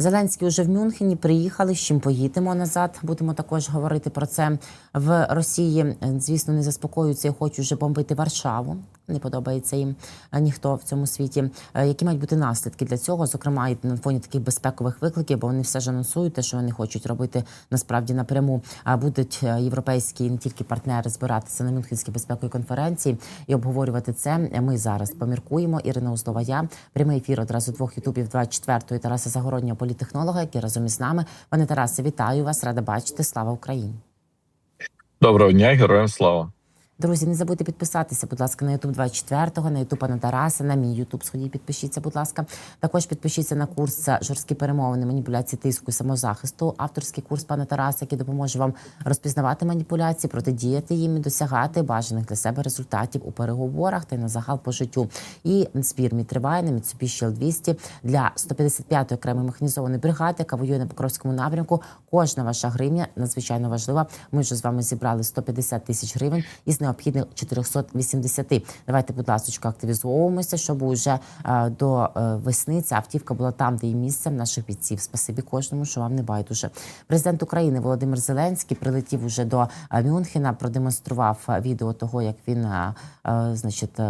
Зеленський уже в Мюнхені приїхали. З чим поїдемо назад? Будемо також говорити про це в Росії. Звісно, не заспокоюються і хочуть вже бомбити Варшаву. Не подобається їм е, ніхто в цьому світі. Е, Які мають бути наслідки для цього? Зокрема, і на фоні таких безпекових викликів, бо вони все ж анонсують, те, що вони хочуть робити насправді напряму. А будуть е, європейські не тільки партнери збиратися на Мюнхенській безпековій конференції і обговорювати це. Ми зараз поміркуємо. Ірина Узлова, я прямий ефір одразу двох ютубів 24 Тараса Загороднього політехнолога, який разом із нами. Пане Тарасе, вітаю вас! Рада бачити. Слава Україні! Доброго дня, героям слава. Друзі, не забудьте підписатися, будь ласка, на YouTube 24-го, на YouTube пана Тараса, на мій YouTube сходіть, підпишіться, будь ласка. Також підпишіться на курс жорсткі перемовини, маніпуляції тиску і самозахисту. Авторський курс пана Тараса, який допоможе вам розпізнавати маніпуляції, протидіяти їм досягати бажаних для себе результатів у переговорах та й на загал по життю. І збір мій триває на Mitsubishi L200 для 155-ї окремої механізованої бригади, яка воює на Покровському напрямку. Кожна ваша гривня надзвичайно важлива. Ми вже з вами зібрали 150 тисяч гривень із необхідних 480. Давайте, будь ласка, активізовуємося, щоб уже е, до е, весни ця автівка була там, де і місце наших бійців. Спасибі кожному, що вам не байдуже. Президент України Володимир Зеленський прилетів уже до е, Мюнхена, продемонстрував відео того, як він значить,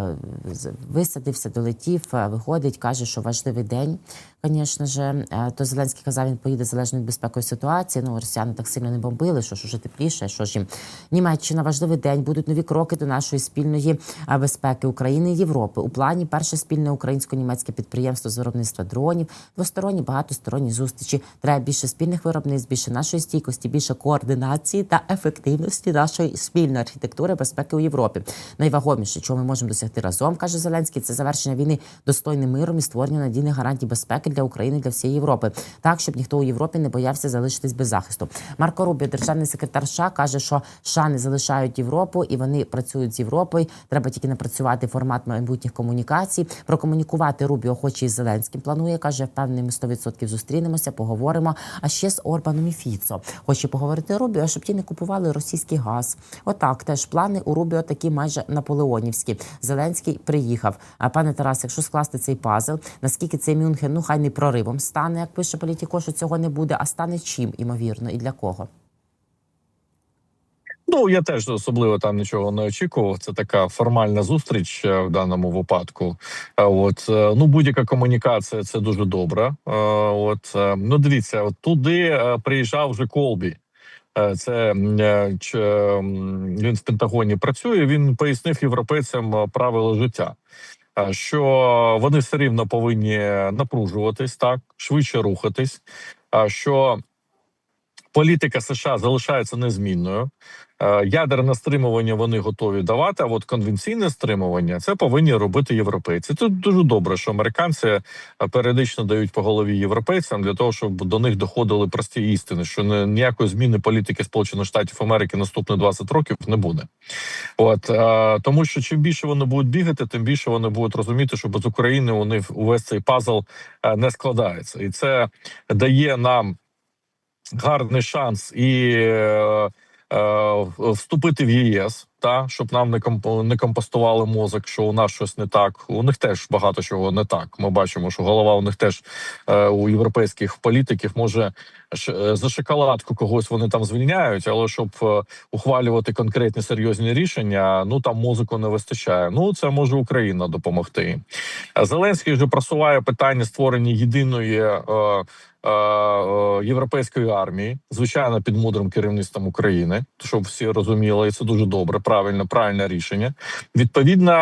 висадився, долетів, виходить, каже, що важливий день. Звісно ж, Е, то Зеленський казав, він поїде залежно від безпекової ситуації. Ну, росіяни так сильно не бомбили, що ж уже тепліше, що ж їм Німеччина важливий день. Будуть нові кроки до нашої спільної е, безпеки України і Європи. У плані перше спільне українсько-німецьке підприємство з виробництва дронів, двосторонні, багатосторонні зустрічі. Треба більше спільних виробництв, більше нашої стійкості, більше координації та ефективності нашої спільної архітектури безпеки у Європі. Найвагоміше, чого ми можемо досягти разом, каже Зеленський, це завершення війни достойним миром і створення надійних гарантій безпеки для України для всієї Європи, так щоб ніхто у Європі не боявся залишитись без захисту. Марко Рубіо, державний секретар США, каже, що США не залишають Європу і вони працюють з Європою. Треба тільки напрацювати формат майбутніх комунікацій. Прокомунікувати Рубіо хоче із Зеленським. Планує каже, впевнений, ми 100% зустрінемося, поговоримо. А ще з Орбаном і Фіцо. Хоче поговорити Рубіо, щоб ті не купували російський газ. Отак теж плани у Рубіо такі майже наполеонівські. Зеленський приїхав. А пане Тарас, якщо скласти цей пазл, наскільки цей Мюнхен, ну хай не проривом стане, як пише політіко, що цього не буде, а стане чим, імовірно, і для кого? Ну я теж особливо там нічого не очікував. Це така формальна зустріч е, в даному випадку. Е, От е, ну будь-яка комунікація це дуже добре. Е, От ну дивіться, от туди приїжджав вже Колбі. Це він в Пентагоні працює. Він пояснив європейцям правила життя. Що вони все рівно повинні напружуватись так, швидше рухатись. Що політика США залишається незмінною. Е, Ядерне стримування вони готові давати. А от конвенційне стримування це повинні робити європейці. Це дуже добре, що американці е, періодично дають по голові європейцям для того, щоб до них доходили прості істини, що ніякої зміни політики Сполучених Штатів Америки наступні 20 років не буде. От е, тому, що чим більше вони будуть бігати, тим більше вони будуть розуміти, що без України них увесь цей пазл не складається, і це дає нам гарний шанс і е, е, вступити в ЄС, та щоб нам не комп- не компостували мозок, що у нас щось не так. У них теж багато чого не так. Ми бачимо, що голова у них теж е, у європейських політиків може е, за шоколадку когось вони там звільняють, але щоб е, ухвалювати конкретні серйозні рішення, ну там мозку не вистачає. Ну це може Україна допомогти. Зеленський вже просуває питання створення єдиної. Е, європейської армії, звичайно, під мудрим керівництвом України, щоб всі розуміли, і це дуже добре, правильно, правильне рішення. Відповідно,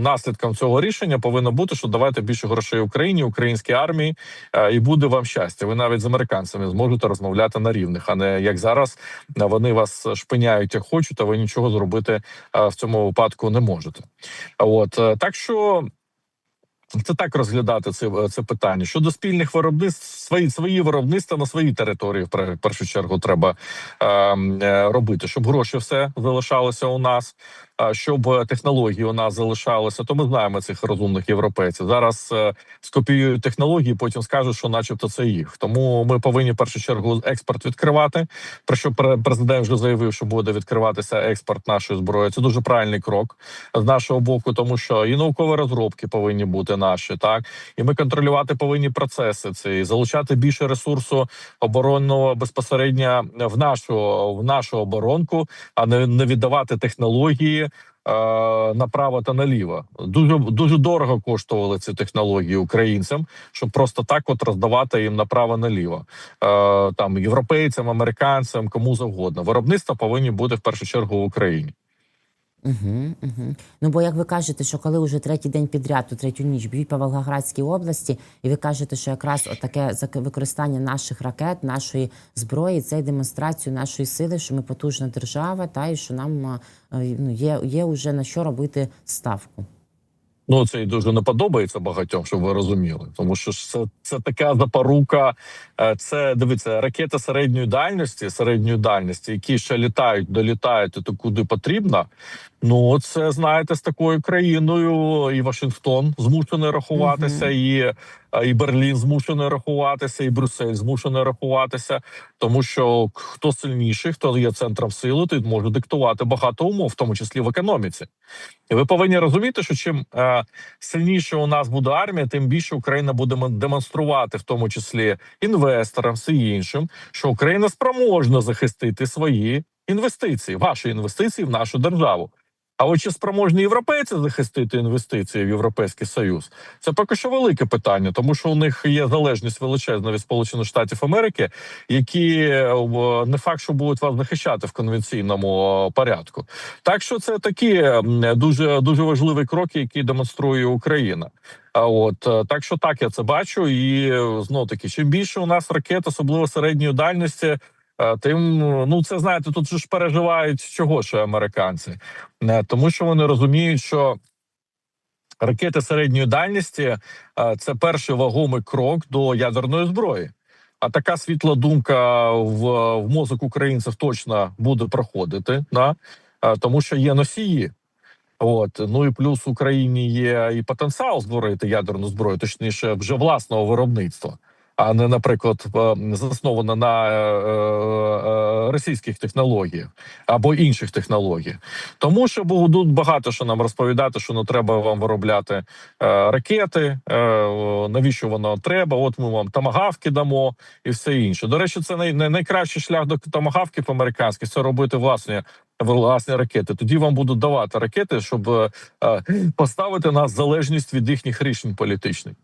наслідком цього рішення повинно бути, що давайте більше грошей Україні, українській армії, е, і буде вам щастя. Ви навіть з американцями зможете розмовляти на рівних, а не як зараз е, вони вас шпиняють як хочуть, а ви нічого зробити е, в цьому випадку не можете. От е, так що. Це так розглядати це, це питання щодо спільних виробництв. Свої свої виробництва на своїй території в пер- першу чергу треба е, е, робити, щоб гроші все залишалося у нас. Щоб е, технології у нас залишалися, то ми знаємо цих розумних європейців. Зараз е, скопіюють технології, потім скажуть, що, начебто, це їх. Тому ми повинні в першу чергу експорт відкривати. Про що пре- президент вже заявив, що буде відкриватися експорт нашої зброї. Це дуже правильний крок з нашого боку, тому що і наукові розробки повинні бути наші, так і ми контролювати повинні процеси. Ці залучати більше ресурсу оборонного безпосередньо в нашу в нашу оборонку, а не, не віддавати технології. Е, Направо та наліво дуже дуже дорого коштували ці технології українцям, щоб просто так от роздавати їм направо наліво е, там європейцям, американцям, кому завгодно. Виробництво повинні бути в першу чергу в Україні. Угу, угу. Ну бо як ви кажете, що коли вже третій день підряд, у третю ніч б'ють по Волгоградській області, і ви кажете, що якраз таке використання наших ракет, нашої зброї, це й демонстрацію нашої сили, що ми потужна держава, та і що нам ну, є, є вже на що робити ставку. Ну це і дуже не подобається багатьом, щоб ви розуміли, тому що це, це така запорука. е, Це дивіться ракети середньої дальності, середньої дальності, які ще літають, долітають і то куди потрібно. Ну це знаєте, з такою країною і Вашингтон змушений рахуватися, Мгм. і, е, і Берлін змушений рахуватися, і Брюссель змушений рахуватися, тому що хто сильніший, хто є центром сили, той може диктувати багато умов, в тому числі в економіці. І ви повинні розуміти, що чим е, сильніше у нас буде армія, тим більше Україна буде демонструвати, в тому числі інвесторам, все іншим, що Україна спроможна захистити свої інвестиції, ваші інвестиції в нашу державу. А от чи спроможні європейці захистити інвестиції в Європейський Союз? Це поки що велике питання, тому що у них є залежність величезна від Сполучених Штатів Америки, які е, не факт, що будуть вас захищати в конвенційному е, порядку. Так що це такі дуже дуже важливі кроки, які демонструє Україна. А от е, так, що так я це бачу, і знов таки, чим більше у нас ракет, особливо середньої дальності. Е, Тим ну це знаєте, тут ж переживають чого ще американці, Е, тому що вони розуміють, що ракети середньої дальності е, це перший вагомий крок до ядерної зброї. А така світла думка в, в мозок українців точно буде проходити, да? Е, тому що є носії. От ну і плюс в Україні є і потенціал створити ядерну зброю, точніше, вже власного виробництва, а не, наприклад, е, заснована на е, е, російських технологіях або інших технологіях. Тому що будуть багато що нам розповідати, що не треба вам виробляти е, ракети. Е, навіщо воно треба? От ми вам тамагавки дамо і все інше. До речі, це най, най- найкращий шлях до тамагавків американських це робити власні власні ракети. Тоді вам будуть давати ракети, щоб е, е, поставити нас залежність від їхніх рішень політичних.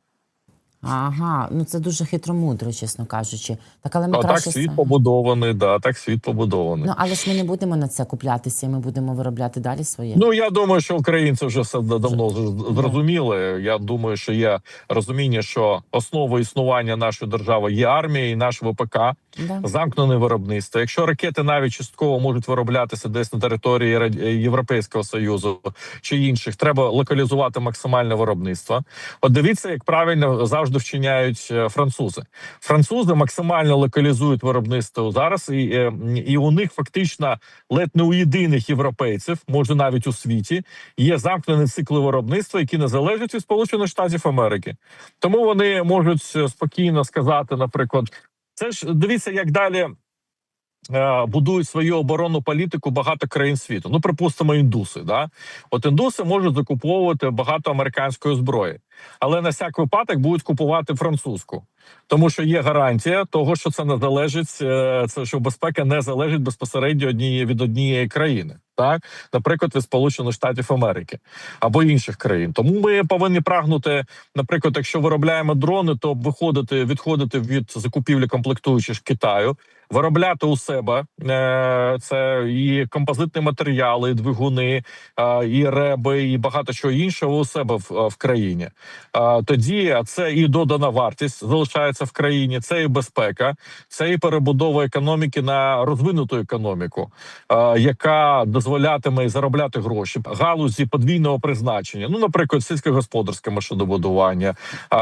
Ага, ну це дуже хитромудро, чесно кажучи. Так, але ми А так світ побудований, да, так світ побудований. Ну але ж ми не будемо на це куплятися, і ми будемо виробляти далі своє. Ну я думаю, що українці вже все давно зрозуміли. Я думаю, що є розуміння, що основою існування нашої держави є армія і наш ВПК, да. замкнене виробництво. Якщо ракети навіть частково можуть вироблятися десь на території Європейського союзу чи інших, треба локалізувати максимальне виробництво. От дивіться, як правильно завжди вчиняють е, французи. Французи максимально локалізують виробництво зараз, і, е, і у них фактично ледь не у єдиних європейців, може навіть у світі, є замкнені цикли виробництва, які не залежать від Сполучених Штатів Америки. Тому вони можуть е, спокійно сказати, наприклад, це ж дивіться, як далі. Е, Будують свою оборонну політику багато країн світу. Ну, припустимо, індуси. Да? От індуси можуть закуповувати багато американської зброї, але на всяк випадок будуть купувати французьку, тому що є гарантія того, що це не залежить, е, це що безпека не залежить безпосередньо однієї від однієї країни, так наприклад, від Сполучених Штатів Америки або інших країн. Тому ми повинні прагнути, наприклад, якщо виробляємо дрони, то виходити відходити від закупівлі комплектуючих Китаю. Виробляти у себе е, це і композитні матеріали, і двигуни, е, і реби, і багато чого іншого у себе в, в країні. Е, тоді це і додана вартість залишається в країні, це і безпека, це і перебудова економіки на розвинуту економіку, е, яка дозволятиме заробляти гроші галузі подвійного призначення. Ну, наприклад, сільськогосподарське машинобудування.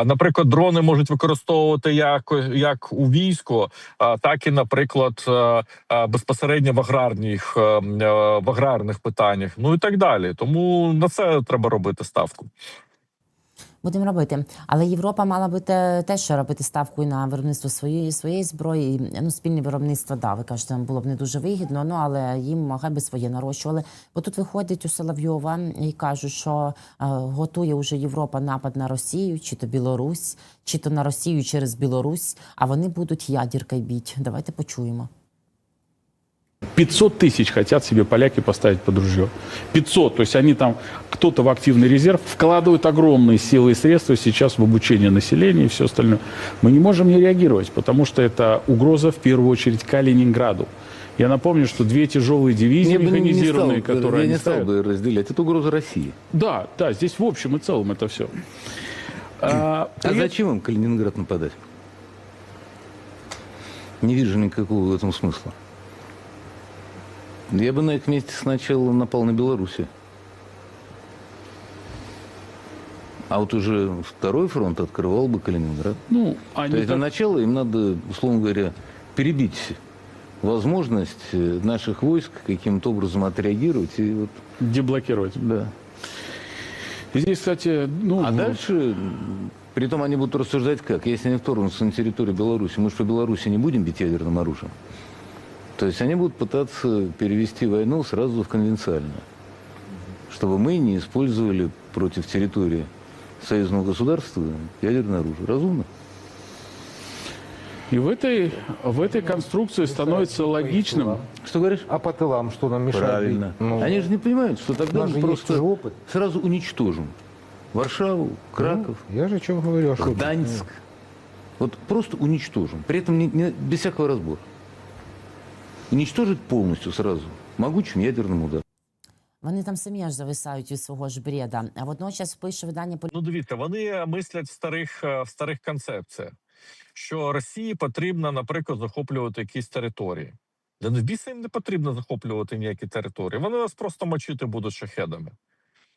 Наприклад, дрони можуть використовувати як, як у війську, так і, наприклад, наприклад, е, е, безпосередньо в аграрних е, в аграрних питаннях, ну і так далі. Тому на це треба робити ставку. Будемо робити. Але Європа мала би те- теж робити ставку і на виробництво своєї своєї зброї. Ну, спільне виробництво, да, ви кажете, було б не дуже вигідно, ну але їм хай би своє нарощували. Бо тут виходить у Соловйова і кажуть, що е, готує уже Європа напад на Росію, чи то Білорусь, чи то на Росію через Білорусь, а вони будуть ядіркою біть. Давайте почуємо. 500 тысяч хотят себе поляки поставить под ружье. 500. То есть они там, кто-то в активный резерв вкладывают огромные силы и средства сейчас в обучение населения и все остальное. Мы не можем не реагировать, потому что это угроза в первую очередь Калининграду. Я напомню, что две тяжелые дивизии Я бы не- механизированные, стал, которые я они не стал ставят. бы разделять. Это угроза России. Да, да, здесь в общем и целом это все. А, А зачем им Калининград нападать? Не вижу никакого в этом смысла. Я бы на их месте сначала напал на Белоруссию. А вот уже второй фронт открывал бы Калининград. ну, То они есть для так- начала им надо, условно говоря, перебить возможность э, наших войск каким-то образом отреагировать. И вот, деблокировать. да. И Здесь, кстати, ну, А дальше, м, притом они будут рассуждать как? Если они вторгнутся на территорию Беларуси, мы же по Беларуси не будем бить ядерным оружием. То есть они будут пытаться перевести войну сразу в конвенциальную. Чтобы мы не использовали против территории союзного государства ядерное оружие. Разумно? и в этой, в этой конструкции становится логичным, Что говоришь? А по тылам что нам мешает? Правильно. Ну, Они же не понимают, что тогда мы просто опыт. сразу уничтожим Варшаву, Краков, Ну, я же о чем говорю. а Гданьск. Вот просто уничтожим. При этом не- не- без всякого разбора. Уничтожить полностью сразу. Могучим ядерным ударом. Вони там самі аж зависають від свого ж бреда. А водночас пише видання Ну, дивіться, вони мислять в старих е, в старих концепціях, що Росії потрібно, наприклад, захоплювати якісь території. Де в біса їм не потрібно захоплювати ніякі території. Вони вас просто мочити будуть шахедами.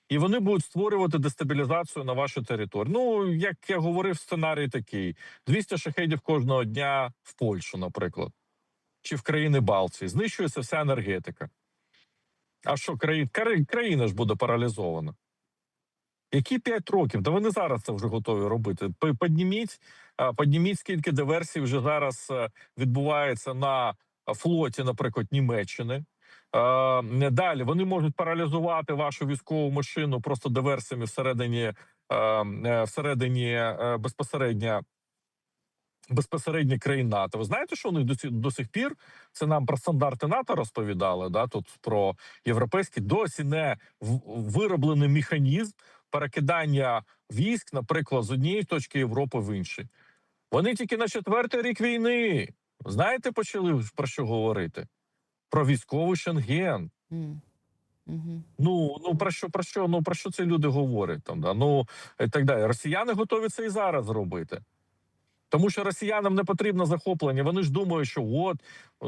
І вони будуть створювати дестабілізацію на вашій території. Ну, як я говорив, сценарій такий: 200 шахедів кожного дня в Польщу, наприклад, чи в країни Балтії. Знищується вся енергетика. А що, країна, країна ж буде паралізована? Які 5 років? Та вони зараз це вже готові робити. Підніміть, підніміть, скільки диверсій вже зараз е, відбувається на флоті, наприклад, Німеччини. Далі вони можуть паралізувати вашу військову машину просто диверсіями всередині, е, е, всередині безпосередньо. Безпосередньо країн НАТО. Ви знаєте, що у них до, сих пір це нам про стандарти НАТО розповідали. Да, тут про європейські досі не вироблений механізм перекидання військ, наприклад, з однієї точки Європи в інший. Вони тільки на четвертий рік війни. Знаєте, почали про що говорити? Про військовий шенген. М. Мгм. Ну ну про що про що? Ну про що ці люди говорять там? Да? Ну і так далі. Росіяни готові це і зараз зробити. Тому що росіянам не потрібно захоплення. Вони ж думають, що от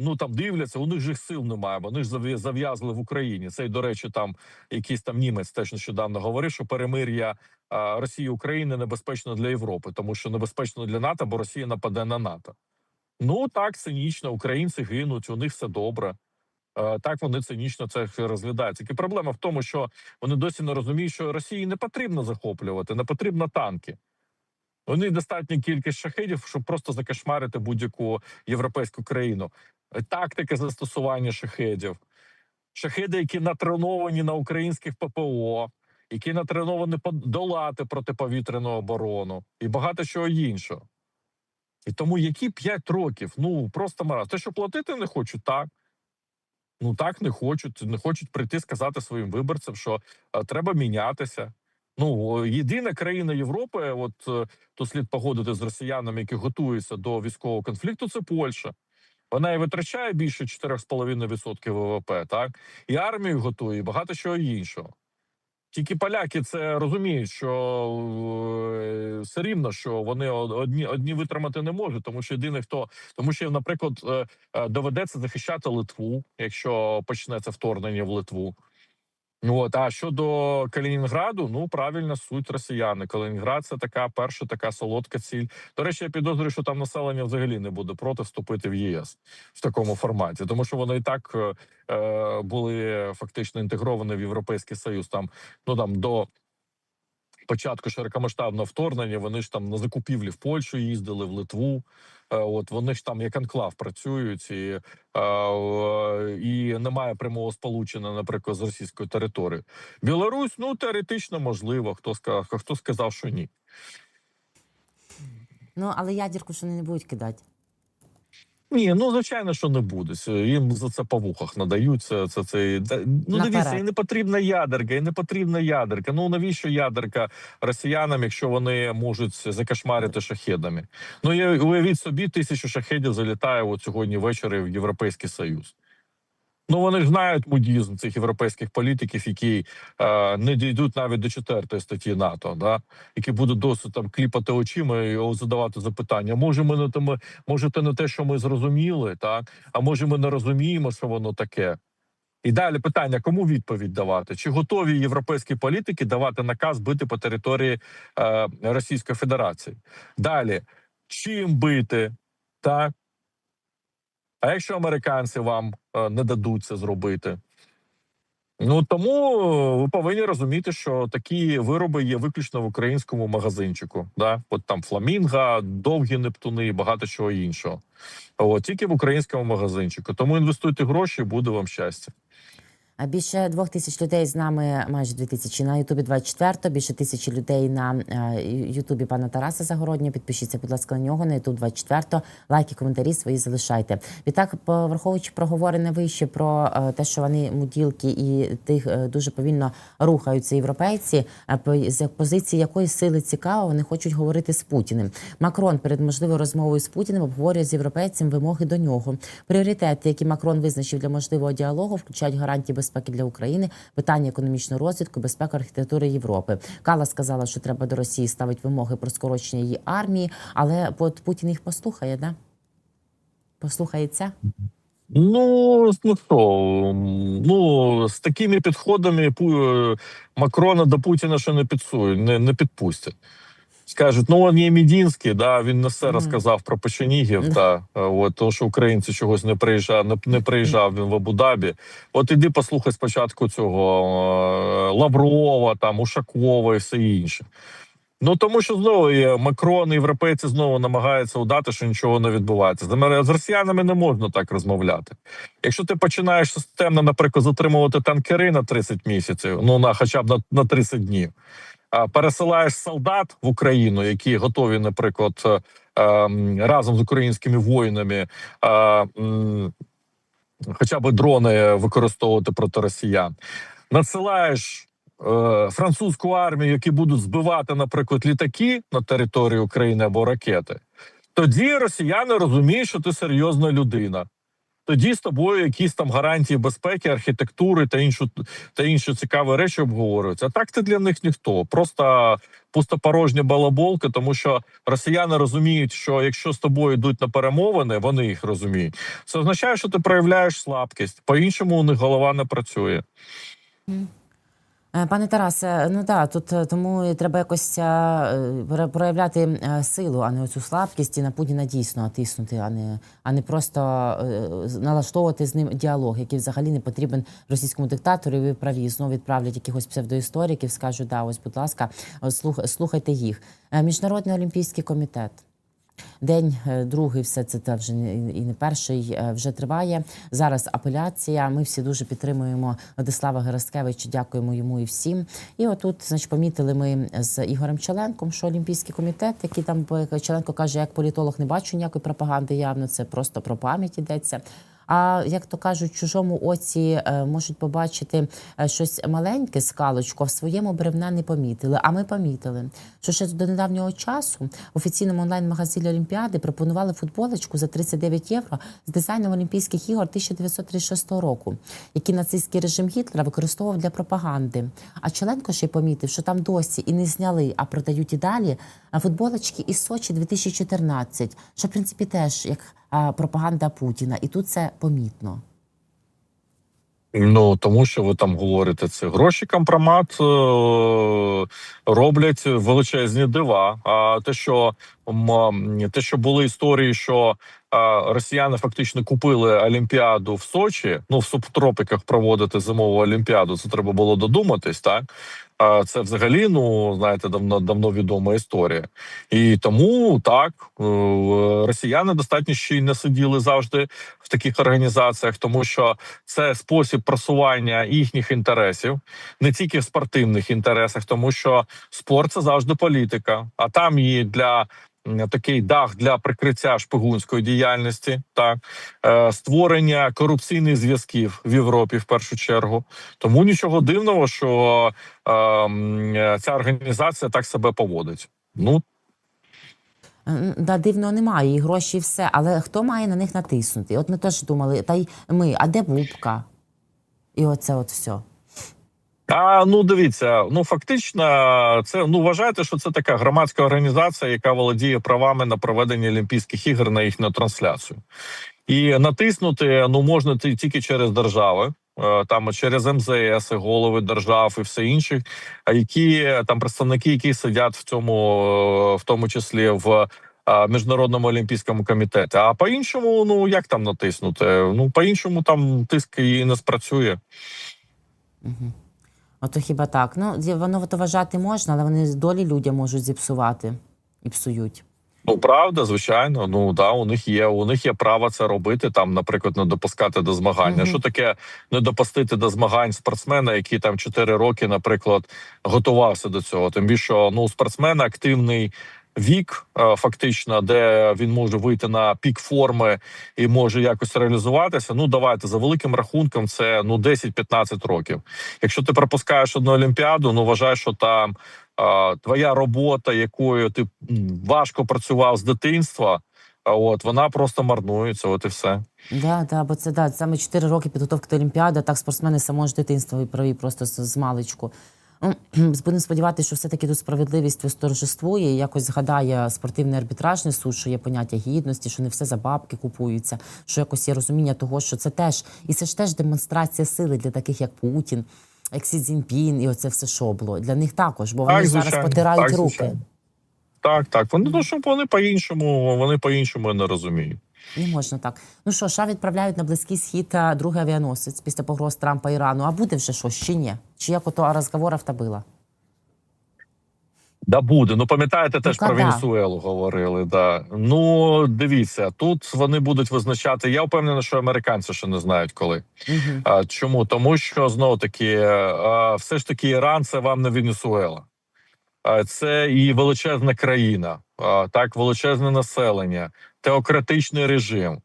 ну там дивляться, у них же сил немає. Вони ж зав'я- зав'язли в Україні. Це й до речі, там якийсь там німець теж нещодавно говорив, що перемир'я Росії України небезпечно для Європи, тому що небезпечно для НАТО, бо Росія нападе на НАТО. Ну так цинічно, українці гинуть, у них все добре. Так вони цинічно це розглядають. Тільки проблема в тому, що вони досі не розуміють, що Росії не потрібно захоплювати, не потрібно танки. Вони достатня кількість шахедів, щоб просто закошмарити будь-яку європейську країну. Тактика застосування шахедів, шахеди, які натреновані на українських ППО, які натреновані подолати протиповітряну оборону і багато чого іншого. І тому які 5 років? Ну просто мараз. Те, що платити не хочуть, так. Ну так не хочуть. Не хочуть прийти сказати своїм виборцям, що е, треба мінятися. Ну єдина країна Європи, от е, то слід погодити з росіянами, які готуються до військового конфлікту, це Польща. Вона і витрачає більше 4,5% ВВП, так і армію готує, і багато чого іншого. Тільки поляки це розуміють, що е, все рівно, що вони одні одні витримати не можуть, тому що єдине хто, тому що, наприклад, е, доведеться захищати Литву, якщо почнеться вторгнення в Литву. От, а щодо Калінінграду, ну правильна суть росіяни. Калінінград це така перша така солодка ціль. До речі, я підозрюю, що там населення взагалі не буде проти вступити в ЄС в такому форматі, тому що вони і так е, е, були фактично інтегровані в Європейський Союз. Там ну там до початку широкомасштабного вторгнення вони ж там на закупівлі в Польщу їздили, в Литву. Е, От вони ж там як анклав працюють, і, е, і немає прямого сполучення, наприклад, з російською територією. Білорусь, ну теоретично можливо. Хто сказав, хто сказав, що ні. Ну, але ядерку ж вони не будуть кидати. Ні, ну звичайно, що не буде. Їм за це по вухах надають. Це, це, це, це ну дивіться, і не потрібна ядерка, і не потрібна ядерка. Ну навіщо ядерка росіянам, якщо вони можуть закашмарити шахедами? Ну я уявіть собі, тисячу шахедів залітає от сьогодні ввечері в Європейський Союз. Ну вони знають мудізм цих європейських політиків, які е, не дійдуть навіть до четвертої статті НАТО, да? які будуть досить там кліпати очима і задавати запитання. Може, ми не те, може, це не те, що ми зрозуміли, так а може, ми не розуміємо, що воно таке. І далі питання: кому відповідь давати? Чи готові європейські політики давати наказ бити по території е, Російської Федерації? Далі чим бити? Так а якщо американці вам е, не дадуть це зробити? Ну тому е, ви повинні розуміти, що такі вироби є виключно в українському магазинчику. Да? От там фламінга, довгі нептуни і багато чого іншого. От тільки в українському магазинчику. Тому інвестуйте гроші, буде вам щастя. Більше двох тисяч людей з нами, майже дві тисячі на Ютубі 24, більше тисячі людей на е, Ютубі пана Тараса Загороднього. Підпишіться, будь ласка, на нього на Ютуб 24. Лайки, коментарі свої залишайте. Відтак, враховуючи проговорене вище про е, те, що вони муділки і тих е, дуже повільно рухаються європейці, з позиції якої сили цікаво, вони хочуть говорити з Путіним. Макрон перед можливою розмовою з Путіним обговорює з європейцем вимоги до нього. Пріоритети, які Макрон визначив для можливого діалогу, включають гарантії безпеки для України, питання економічного розвитку, безпеки архітектури Європи. Кала сказала, що треба до Росії ставити вимоги про скорочення її армії, але от Путін їх послухає, да? Послухається? Ну ну що, ну з такими підходами е, Макрона до Путіна ще не підсують, не, не підпустять. Скажуть, ну він є Мідінський, да, він не все розказав про печенігів, та е, от то, що українці чогось не приїжджав, не, не приїжджав він в Абу-Дабі. От іди послухай спочатку цього е, Лаврова, там Ушакова і все інше. Ну тому що знову є Макрон, і європейці знову намагаються удати, що нічого не відбувається. З росіянами не можна так розмовляти. Якщо ти починаєш системно, наприклад, затримувати танкери на 30 місяців, ну на хоча б на, на 30 днів, пересилаєш солдат в Україну, які готові, наприклад, е, ем, разом з українськими воїнами. е, Хоча б дрони використовувати проти росіян, надсилаєш е, французьку армію, які будуть збивати, наприклад, літаки на території України або ракети. Тоді росіяни розуміють, що ти серйозна людина. Тоді з тобою якісь там гарантії безпеки, архітектури та іншу та інші цікаві речі обговорюються. А так ти для них ніхто. Просто пустопорожня балаболка, тому що росіяни розуміють, що якщо з тобою йдуть на перемовини, вони їх розуміють. Це означає, що ти проявляєш слабкість. По-іншому у них голова не працює. Е, Пане Тарасе, ну да, тут е, тому треба якось е, проявляти силу, а не оцю слабкість і на Путіна дійсно тиснути, а не, а не просто налаштовувати з ним діалог, який взагалі не потрібен російському диктатору. Ви праві знову відправлять якихось псевдоісториків, скажуть, да, ось, будь ласка, слухайте їх. Міжнародний олімпійський комітет. День е, другий, все це та вже і не перший е, вже триває. Зараз апеляція. Ми всі дуже підтримуємо Владислава Гераскевича. Дякуємо йому і всім. І отут, значить, помітили ми з Ігорем Челенком, що Олімпійський комітет, який там е, Челенко каже, як політолог не бачу ніякої пропаганди. Явно це просто про пам'ять йдеться. А як то кажуть, в чужому оці е, можуть побачити е, щось маленьке скалочку, а в своєму бревна не помітили. А ми помітили, що ще до недавнього часу в офіційному онлайн-магазині Олімпіади пропонували футболочку за 39 євро з дизайном Олімпійських ігор 1936 року, які нацистський режим Гітлера використовував для пропаганди. А Челенко ще й помітив, що там досі і не зняли, а продають і далі а, футболочки із Сочі 2014, що в принципі теж як пропаганда Путіна, і тут це помітно. Ну тому що ви там говорите, це гроші компромат е, роблять величезні дива. А те, що те, що були історії, що росіяни фактично купили Олімпіаду в Сочі, ну в субтропіках проводити зимову олімпіаду, це треба було додуматись, так. Це взагалі, ну знаєте, давно давно відома історія, і тому так е, росіяни достатньо щільно сиділи завжди в таких організаціях, тому що це спосіб просування їхніх інтересів, не тільки в спортивних інтересах, тому що спорт це завжди політика, а там і для. Такий дах для прикриття шпигунської діяльності, так е, створення корупційних зв'язків в Європі в першу чергу. Тому нічого дивного, що е, е, ця організація так себе поводить. Ну Да, дивного немає, і гроші, і все. Але хто має на них натиснути? От ми теж думали, та й ми, а де Бубка? І оце от все. А ну дивіться, ну фактично, це ну вважайте, що це така громадська організація, яка володіє правами на проведення Олімпійських ігор на їхню трансляцію, і натиснути ну можна тільки через держави. е, Там через МЗС, голови держав і все інших, а які там представники, які сидять в цьому, в тому числі в е, міжнародному олімпійському комітеті. А по іншому, ну як там натиснути? Ну по іншому там тиск і не спрацює. Ото хіба так? Ну, воно то вважати можна, але вони долі людям можуть зіпсувати і псують. Ну правда, звичайно. Ну да, у них є. У них є право це робити. Там, наприклад, не допускати до змагання. Мгм. Що таке не допустити до змагань спортсмена, який там 4 роки, наприклад, готувався до цього? Тим більше ну спортсмен активний. Вік е, фактично, де він може вийти на пік форми і може якось реалізуватися. Ну давайте за великим рахунком, це ну 10-15 років. Якщо ти пропускаєш одну олімпіаду, ну вважай, що там а, твоя робота, якою ти важко працював з дитинства, а от вона просто марнується. От і все. Да, да, бо це да, саме 4 роки підготовки до Олімпіади, так спортсмени з самого ж дитинства і провів просто з маличку. Ну, Будемо сподіватися, що все-таки тут справедливість восторжествує, і якось згадає спортивний арбітражний суд, що є поняття гідності, що не все за бабки купується, що якось є розуміння того, що це теж, і це ж теж демонстрація сили для таких, як Путін, як Сі Цзіньпін, і оце все шобло. Для них також, бо вони Так, зараз потирають так, руки. Так, так. Вони ну, що вони по-іншому, вони по-іншому не розуміють. Не можна так. Ну що, США відправляють на близький схід а, другий авіаносець після погроз Трампа Ірану. А буде вже щось чи ні? Чи як ото розговорів та била? Да буде. Ну пам'ятаєте, теж Ну, про. Венесуелу говорили. Да. Ну дивіться, тут вони будуть визначати. Я впевнений, що американці ще не знають коли. Угу. А, чому? Тому що знову таки, а, все ж таки, Іран це вам не Венесуела. А, Це і величезна країна, а, так, величезне населення, теократичний режим.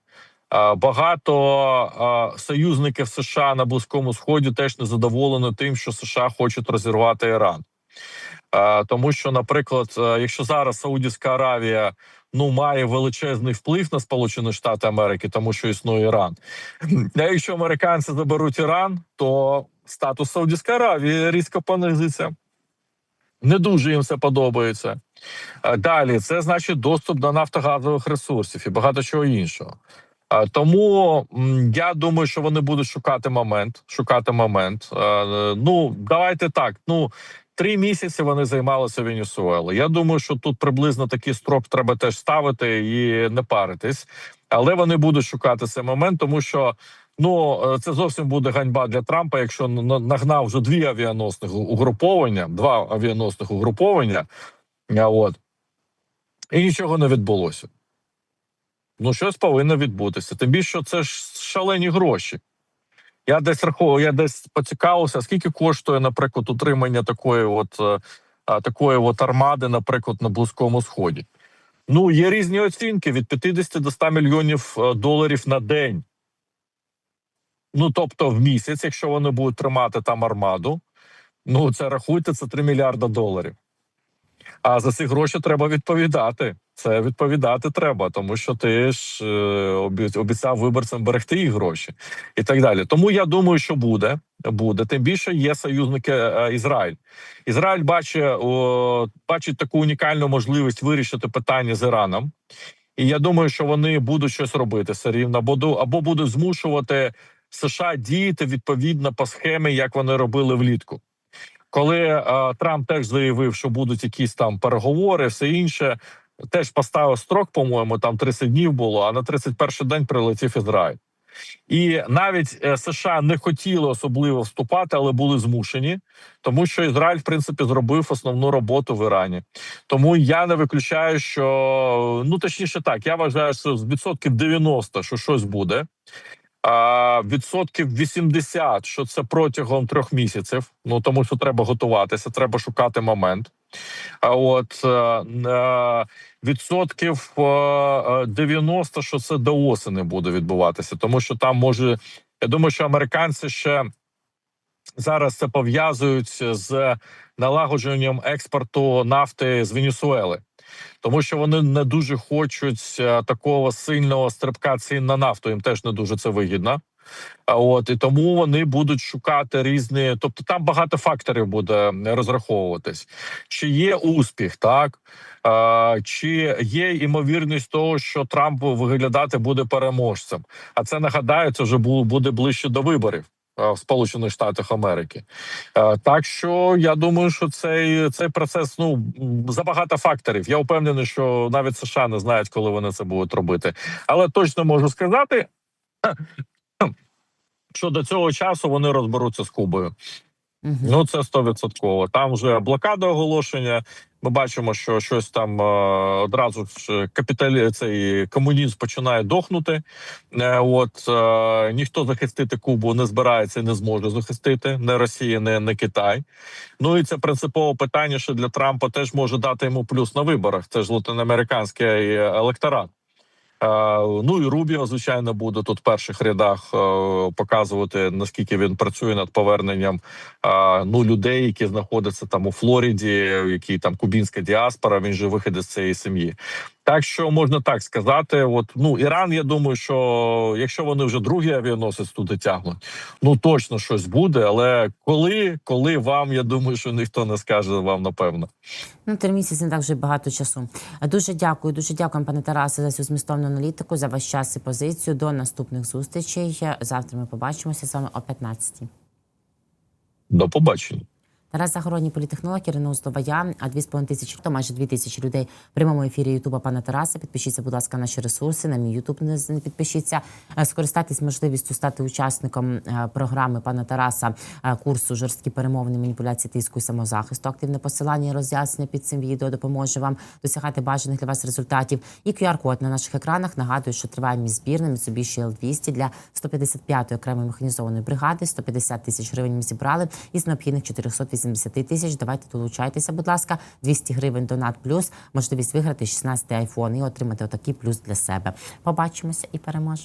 Багато союзників США на Близькому Сході теж не задоволені тим, що США хочуть розірвати Іран. Тому що, наприклад, якщо зараз Саудівська Аравія ну має величезний вплив на Сполучені Штати Америки, тому що існує Іран. А якщо американці заберуть Іран, то статус Саудівської Аравії різко понизиться. Не дуже їм це подобається. Далі це значить доступ до нафтогазових ресурсів і багато чого іншого. Тому я думаю, що вони будуть шукати момент. Шукати момент. Ну давайте так. Ну три місяці вони займалися Венесуелою. Я думаю, що тут приблизно такий строк треба теж ставити і не паритись. Але вони будуть шукати цей момент, тому що ну е, це зовсім буде ганьба для Трампа, якщо нагнав вже дві авіаносних угруповання, два авіаносних угруповання. От і нічого не відбулося. Ну, щось повинно відбутися. Тим більше це ж шалені гроші. Я десь рахував, я десь поцікавився, скільки коштує, наприклад, утримання такої, от е, такої от армади, наприклад, на Близькому Сході. Ну, є різні оцінки від 50 до 100 мільйонів е, доларів на день. Ну, тобто, в місяць, якщо вони будуть тримати там армаду, ну це рахуйте, це 3 мільярда доларів. А за ці гроші треба відповідати. Це відповідати треба, тому що ти ж е, обіцяв виборцям берегти їх гроші і так далі. Тому я думаю, що буде. Буде тим більше є союзники е, Ізраїль. Ізраїль бачить, о, бачить таку унікальну можливість вирішити питання з Іраном. І я думаю, що вони будуть щось робити все рівно, або, або будуть змушувати США діяти відповідно по схемі, як вони робили влітку. Коли е, Трамп теж заявив, що будуть якісь там переговори, все інше, теж поставив строк, по-моєму, там 30 днів було, а на 31 день прилетів Ізраїль. І навіть е, США не хотіли особливо вступати, але були змушені, тому що Ізраїль, в принципі, зробив основну роботу в Ірані. Тому я не виключаю, що ну точніше так, я вважаю, що з відсотків 90, що щось буде. Відсотків 80, що це протягом трьох місяців. Ну тому що треба готуватися, треба шукати момент. А от е, е, відсотків е, е, 90, що це до осені буде відбуватися, тому що там може. Я думаю, що американці ще зараз це пов'язують з налагодженням експорту нафти з Венесуели, тому що вони не дуже хочуть е, такого сильного стрибка цін на нафту. Їм теж не дуже це вигідно. А от і тому вони будуть шукати різні, тобто там багато факторів буде розраховуватись. Чи є успіх, так а, чи є ймовірність того, що Трамп виглядати буде переможцем? А це нагадаю, це вже буде ближче до виборів. А, В Сполучених Штатах Америки, Е, так що я думаю, що цей цей процес ну м, забагато факторів. Я впевнений, що навіть США не знають, коли вони це будуть робити. Але точно можу сказати, що до цього часу вони розберуться з Кубою. Ну це стовідсотково. Там вже блокада оголошення. Ми бачимо, що щось там е, одразу ж капіталі цей комунізм починає дохнути. Е, от е, ніхто захистити Кубу не збирається і не зможе захистити не Росія, не, не Китай. Ну і це принципове питання, що для Трампа теж може дати йому плюс на виборах. Це ж латиноамериканський електорат. Е, Ну і Рубіо, звичайно, буде тут в перших рядах е, показувати наскільки він працює над поверненням е, ну людей, які знаходяться там у Флориді, які там кубінська діаспора. Він же виходить з цієї сім'ї. Так що можна так сказати, от ну Іран, я думаю, що якщо вони вже другий авіаносець туди тягнуть, ну точно щось буде. Але коли, коли вам, я думаю, що ніхто не скаже вам напевно. Ну, три місяці не так вже багато часу. Дуже дякую, дуже дякую, пане Тарасе, за цю змістовну аналітику, за ваш час і позицію. До наступних зустрічей. Завтра ми побачимося з вами о 15 До побачення. Тарас Загородній політехнолог, Ірина Устова, я, а 2,5 тисячі, то майже 2 тисячі людей в прямому ефірі Ютуба пана Тараса. Підпишіться, будь ласка, на наші ресурси, на мій Ютуб не, підпишіться. Е, Скористайтесь можливістю стати учасником е, програми пана Тараса е, курсу жорсткі перемовини, маніпуляції тиску і самозахисту. Активне посилання і роз'яснення під цим відео допоможе вам досягати бажаних для вас результатів. І QR-код на наших екранах нагадую, що триває мій збір на Mitsubishi L200 для 155-ї окремої механізованої бригади. 150 тисяч гривень ми зібрали із необхідних 480 тисяч. Давайте долучайтеся, будь ласка, 200 гривень донат плюс можливість виграти 16 айфон і отримати отакий плюс для себе. Побачимося і переможемо.